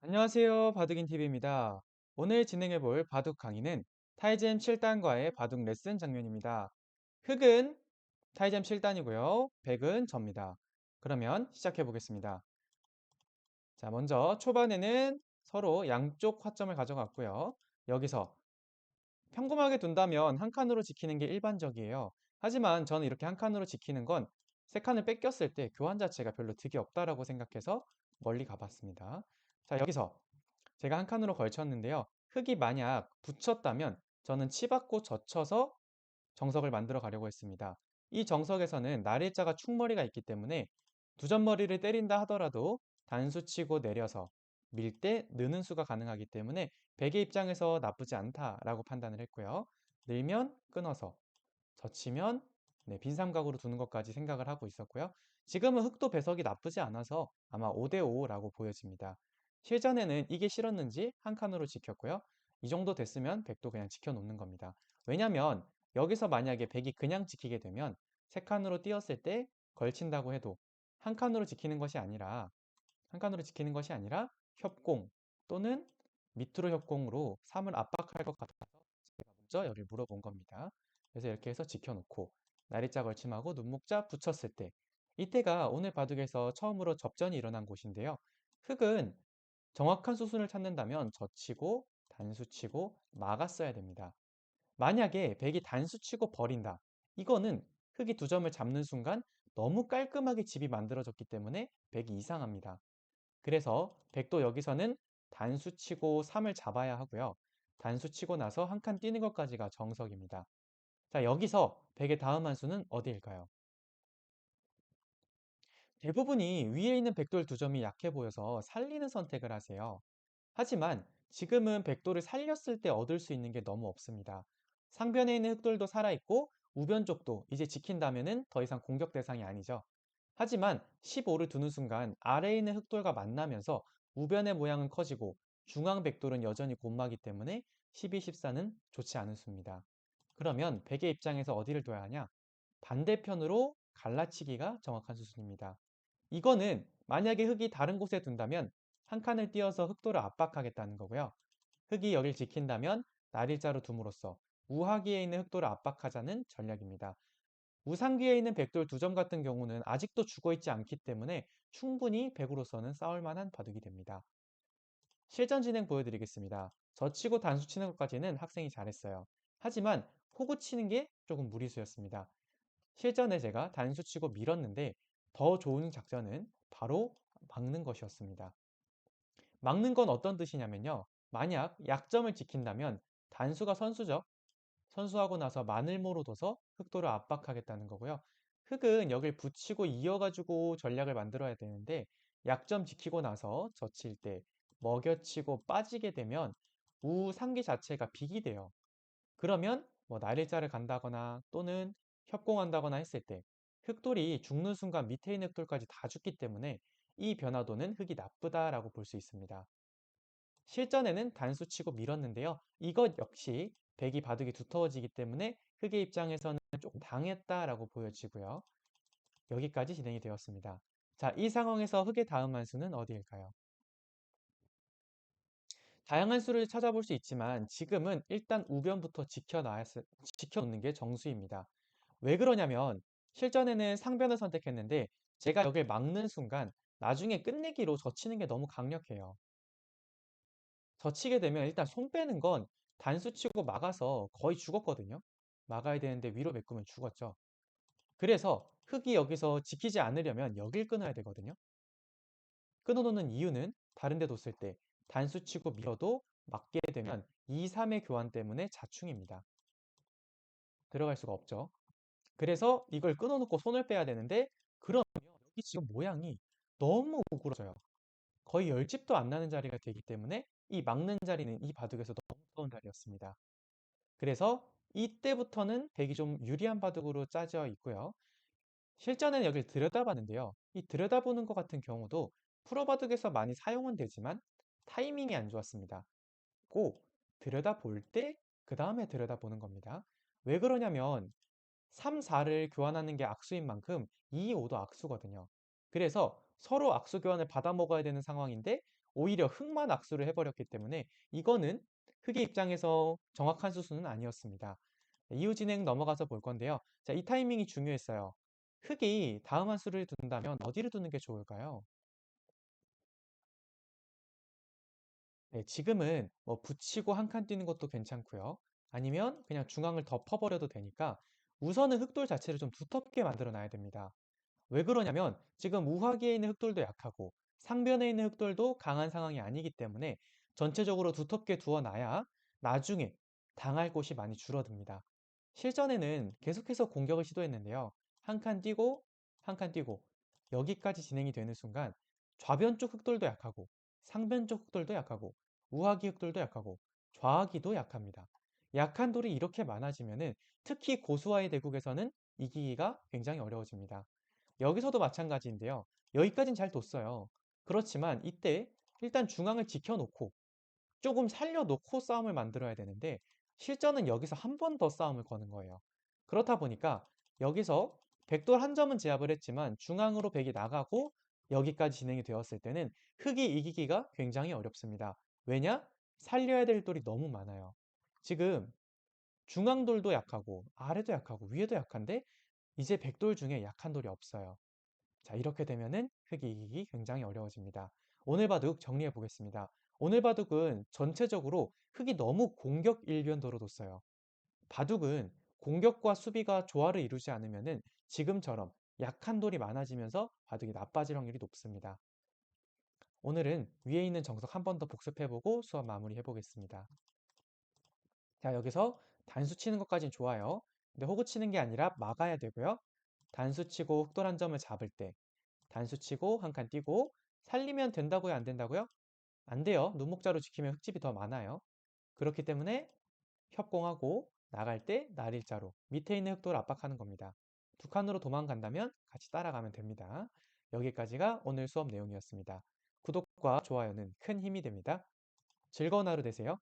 안녕하세요. 바둑인TV입니다. 오늘 진행해 볼 바둑 강의는 타이젠 7단과의 바둑 레슨 장면입니다. 흑은 타이젠 7단이고요. 백은 접니다. 그러면 시작해 보겠습니다. 자, 먼저 초반에는 서로 양쪽 화점을 가져갔고요. 여기서 평범하게 둔다면 한 칸으로 지키는 게 일반적이에요. 하지만 저는 이렇게 한 칸으로 지키는 건 세 칸을 뺏겼을 때 교환 자체가 별로 득이 없다라고 생각해서 멀리 가봤습니다. 자, 여기서 제가 한 칸으로 걸쳤는데요. 흙이 만약 붙였다면 저는 치받고 젖혀서 정석을 만들어 가려고 했습니다. 이 정석에서는 날일자가 충머리가 있기 때문에 두 점머리를 때린다 하더라도 단수 치고 내려서 밀 때 느는 수가 가능하기 때문에 백의 입장에서 나쁘지 않다라고 판단을 했고요. 늘면 끊어서 젖히면 네, 빈 삼각으로 두는 것까지 생각을 하고 있었고요. 지금은 흑도 배석이 나쁘지 않아서 아마 5대5라고 보여집니다. 실전에는 이게 싫었는지 한 칸으로 지켰고요. 이 정도 됐으면 백도 그냥 지켜놓는 겁니다. 왜냐면 여기서 만약에 백이 그냥 지키게 되면 세 칸으로 띄었을 때 걸친다고 해도 한 칸으로 지키는 것이 아니라 한 칸으로 지키는 것이 아니라 협공 또는 밑으로 협공으로 3을 압박할 것 같아서 제가 먼저 여기를 물어본 겁니다. 그래서 이렇게 해서 지켜놓고 나리자 걸침하고 눈목자 붙였을 때 이때가 오늘 바둑에서 처음으로 접전이 일어난 곳인데요. 흙은 정확한 수순을 찾는다면 젖히고 단수치고 막았어야 됩니다. 만약에 백이 단수치고 버린다. 이거는 흙이 두 점을 잡는 순간 너무 깔끔하게 집이 만들어졌기 때문에 백이 이상합니다. 그래서 백도 여기서는 단수치고 3을 잡아야 하고요. 단수치고 나서 한 칸 뛰는 것까지가 정석입니다. 자, 여기서 백의 다음 한 수는 어디일까요? 대부분이 위에 있는 백돌 두 점이 약해 보여서 살리는 선택을 하세요. 하지만 지금은 백돌을 살렸을 때 얻을 수 있는 게 너무 없습니다. 상변에 있는 흑돌도 살아있고 우변 쪽도 이제 지킨다면 더 이상 공격 대상이 아니죠. 하지만 15를 두는 순간 아래에 있는 흑돌과 만나면서 우변의 모양은 커지고 중앙 백돌은 여전히 곤마기 때문에 12, 14는 좋지 않은 수입니다. 그러면 백의 입장에서 어디를 둬야 하냐? 반대편으로 갈라치기가 정확한 수순입니다. 이거는 만약에 흙이 다른 곳에 둔다면 한 칸을 띄어서 흑도를 압박하겠다는 거고요. 흙이 여길 지킨다면 날일자로 둠으로써 우하기에 있는 흑도를 압박하자는 전략입니다. 우상기에 있는 백돌 두 점 같은 경우는 아직도 죽어있지 않기 때문에 충분히 백으로서는 싸울 만한 바둑이 됩니다. 실전 진행 보여드리겠습니다. 젖히고 단수 치는 것까지는 학생이 잘했어요. 하지만 호구 치는 게 조금 무리수였습니다. 실전에 제가 단수 치고 밀었는데 더 좋은 작전은 바로 막는 것이었습니다. 막는 건 어떤 뜻이냐면요. 만약 약점을 지킨다면 단수가 선수죠. 선수하고 나서 마늘모로 둬서 흑도를 압박하겠다는 거고요. 흑은 여길 붙이고 이어가지고 전략을 만들어야 되는데 약점 지키고 나서 젖힐 때 먹여치고 빠지게 되면 우상기 자체가 빅이 돼요. 그러면 뭐 날일자를 간다거나 또는 협공한다거나 했을 때 흑돌이 죽는 순간 밑에 있는 흑돌까지 다 죽기 때문에 이 변화도는 흑이 나쁘다라고 볼 수 있습니다. 실전에는 단수 치고 밀었는데요. 이것 역시 백이 바둑이 두터워지기 때문에 흑의 입장에서는 조금 당했다라고 보여지고요. 여기까지 진행이 되었습니다. 자, 이 상황에서 흑의 다음 한 수는 어디일까요? 다양한 수를 찾아볼 수 있지만 지금은 일단 우변부터 지켜놓는 게 정수입니다. 왜 그러냐면 실전에는 상변을 선택했는데 제가 여길 막는 순간 나중에 끝내기로 젖히는 게 너무 강력해요. 젖히게 되면 일단 손 빼는 건 단수 치고 막아서 거의 죽었거든요. 막아야 되는데 위로 메꾸면 죽었죠. 그래서 흙이 여기서 지키지 않으려면 여길 끊어야 되거든요. 끊어놓는 이유는 다른 데 뒀을 때 단수 치고 밀어도 막게 되면 2, 3의 교환 때문에 자충입니다. 들어갈 수가 없죠. 그래서 이걸 끊어놓고 손을 빼야 되는데 그러면 여기 지금 모양이 너무 우그러져요. 거의 열집도 안 나는 자리가 되기 때문에 이 막는 자리는 이 바둑에서 너무 무서운 자리였습니다. 그래서 이때부터는 백이 좀 유리한 바둑으로 짜져 있고요. 실전에는 여기를 들여다봤는데요. 이 들여다보는 것 같은 경우도 프로 바둑에서 많이 사용은 되지만 타이밍이 안 좋았습니다. 꼭 들여다볼 때 그 다음에 들여다보는 겁니다. 왜 그러냐면 3, 4를 교환하는 게 악수인 만큼 2, 5도 악수거든요. 그래서 서로 악수 교환을 받아 먹어야 되는 상황인데 오히려 흑만 악수를 해버렸기 때문에 이거는 흑의 입장에서 정확한 수순은 아니었습니다. 이후 진행 넘어가서 볼 건데요. 자, 이 타이밍이 중요했어요. 흑이 다음 한 수를 둔다면 어디를 두는 게 좋을까요? 네, 지금은 뭐 붙이고 한 칸 뛰는 것도 괜찮고요. 아니면 그냥 중앙을 덮어버려도 되니까 우선은 흑돌 자체를 좀 두텁게 만들어 놔야 됩니다. 왜 그러냐면 지금 우하기에 있는 흑돌도 약하고 상변에 있는 흑돌도 강한 상황이 아니기 때문에 전체적으로 두텁게 두어놔야 나중에 당할 곳이 많이 줄어듭니다. 실전에는 계속해서 공격을 시도했는데요. 한 칸 뛰고 한 칸 뛰고 여기까지 진행이 되는 순간 좌변 쪽 흑돌도 약하고 상변 쪽 흑돌도 약하고 우하기 흑돌도 약하고 좌하기도 약합니다. 약한 돌이 이렇게 많아지면은 특히 고수와의 대국에서는 이기기가 굉장히 어려워집니다. 여기서도 마찬가지인데요. 여기까진 잘 뒀어요. 그렇지만 이때 일단 중앙을 지켜놓고 조금 살려놓고 싸움을 만들어야 되는데 실전은 여기서 한 번 더 싸움을 거는 거예요. 그렇다 보니까 여기서 백돌 한 점은 제압을 했지만 중앙으로 백이 나가고 여기까지 진행이 되었을 때는 흑이 이기기가 굉장히 어렵습니다. 왜냐? 살려야 될 돌이 너무 많아요. 지금 중앙돌도 약하고 아래도 약하고 위에도 약한데 이제 백돌 중에 약한 돌이 없어요. 자, 이렇게 되면은 흑이 이기기 굉장히 어려워집니다. 오늘 바둑 정리해 보겠습니다. 오늘 바둑은 전체적으로 흑이 너무 공격 일변도로 뒀어요. 바둑은 공격과 수비가 조화를 이루지 않으면은 지금처럼 약한 돌이 많아지면서 바둑이 나빠질 확률이 높습니다. 오늘은 위에 있는 정석 한 번 더 복습해보고 수업 마무리해 보겠습니다. 자, 여기서 단수 치는 것까진 좋아요. 근데 호구 치는 게 아니라 막아야 되고요. 단수 치고 흑돌 한 점을 잡을 때 단수 치고 한 칸 뛰고 살리면 된다고요? 안 된다고요? 안 돼요. 눈목자로 지키면 흑집이 더 많아요. 그렇기 때문에 협공하고 나갈 때 날일자로 밑에 있는 흑돌을 압박하는 겁니다. 두 칸으로 도망간다면 같이 따라가면 됩니다. 여기까지가 오늘 수업 내용이었습니다. 구독과 좋아요는 큰 힘이 됩니다. 즐거운 하루 되세요.